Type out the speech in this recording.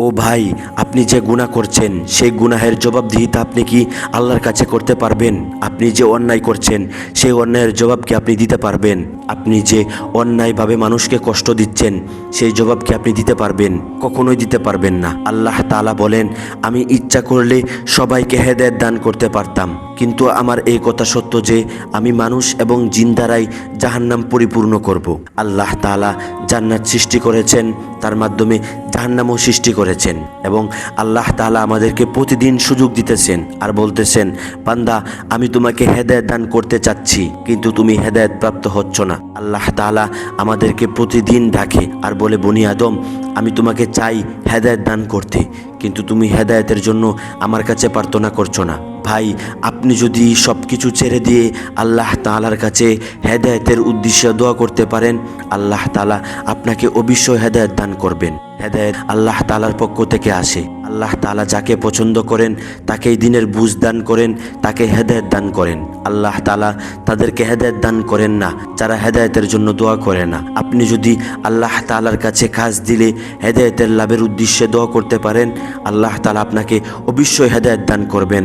ও ভাই, আপনি যে গুনাহ করছেন, সেই গুনাহের জবাবদিহিতা আপনি কি আল্লাহর কাছে করতে পারবেন? আপনি যে অন্যায় করছেন, সেই অন্যায়ের জবাব কি আপনি দিতে পারবেন? আপনি যে অন্যায়ভাবে মানুষকে কষ্ট দিচ্ছেন, সেই জবাব কি আপনি দিতে পারবেন? কখনোই দিতে পারবেন না। আল্লাহ তাআলা বলেন, আমি ইচ্ছা করলে সবাইকে হেদায়েত দান করতে পারতাম। কিন্তু আমার এই কথা সত্য যে, আমি মানুষ এবং জিন দ্বারাই জাহান্নাম পরিপূর্ণ করব। আল্লাহ তাআলা জান্নাত সৃষ্টি করেছেন তার মাধ্যমে জাহান্নামও সৃষ্টি করেছেন এবং আল্লাহ তালা আমাদেরকে প্রতিদিন সুযোগ দিতেছেন আর বলতেছেন, বান্দা, আমি তোমাকে হেদায়েত দান করতে চাচ্ছি, কিন্তু তুমি হেদায়েত প্রাপ্ত হচ্ছ না। আল্লাহ তাআলা আমাদেরকে প্রতিদিন ডাকে আর বলে, বনি আদম, আমি তোমাকে চাই হেদায়েত দান করতে, কিন্তু তুমি হেদায়তের জন্য আমার কাছে প্রার্থনা করছ না। ভাই, আপনি যদি সব কিছু ছেড়ে দিয়ে আল্লাহ তাআলার কাছে হেদায়েতের উদ্দেশ্যে দোয়া করতে পারেন, আল্লাহ তালা আপনাকে অবশ্যই হেদায়েত দান করবেন। হেদায়েত আল্লাহ তাআলার পক্ষ থেকে আসে। আল্লাহ তাআলা যাকে পছন্দ করেন, তাকেই দিনের বুঝ দান করেন, তাকে হেদায়েত দান করেন। আল্লাহ তালা তাদেরকে হেদায়েত দান করেন না, যারা হেদায়েতের জন্য দোয়া করে না। আপনি যদি আল্লাহ তাআলার কাছে কাজ দিলে হেদায়েতের লাভের উদ্দেশ্যে দোয়া করতে পারেন, আল্লাহ তালা আপনাকে অবশ্যই হেদায়েত দান করবেন।